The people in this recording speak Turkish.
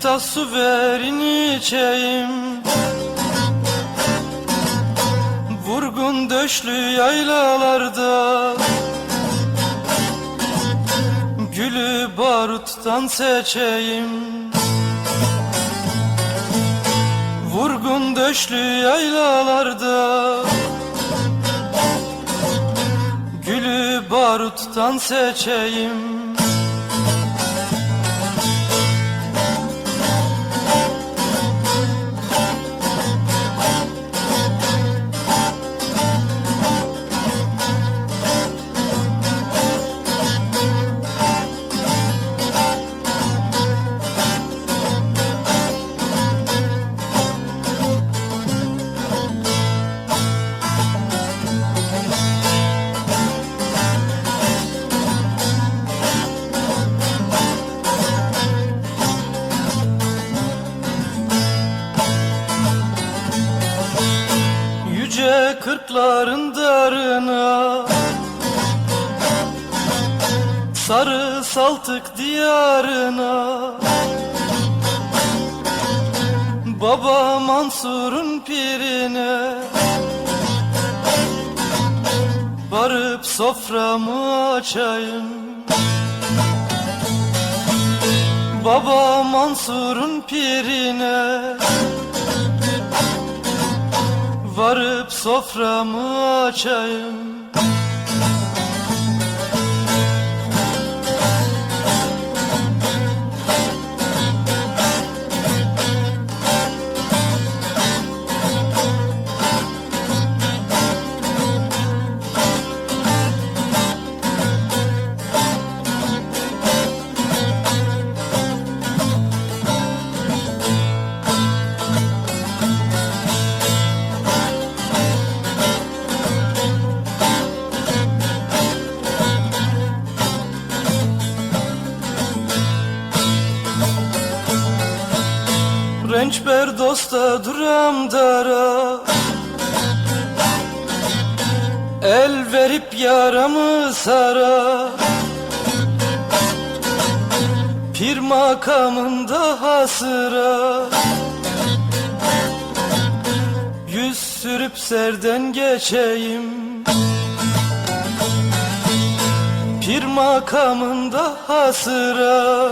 biraz su verin içeyim. Vurgun döşlü yaylalarda Gülü baruttan seçeyim. Vurgun döşlü yaylalarda Gülü baruttan seçeyim Kırkların darına Sarı saltık diyarına. Baba Mansur'un pirine. Varıp soframı açayım. Baba Mansur'un pirine Varıp soframı açayım Rençber dosta duram dara. El verip yaramı sara. Pir makamında hasıra. Yüz sürüp serden geçeyim. Pir makamında hasıra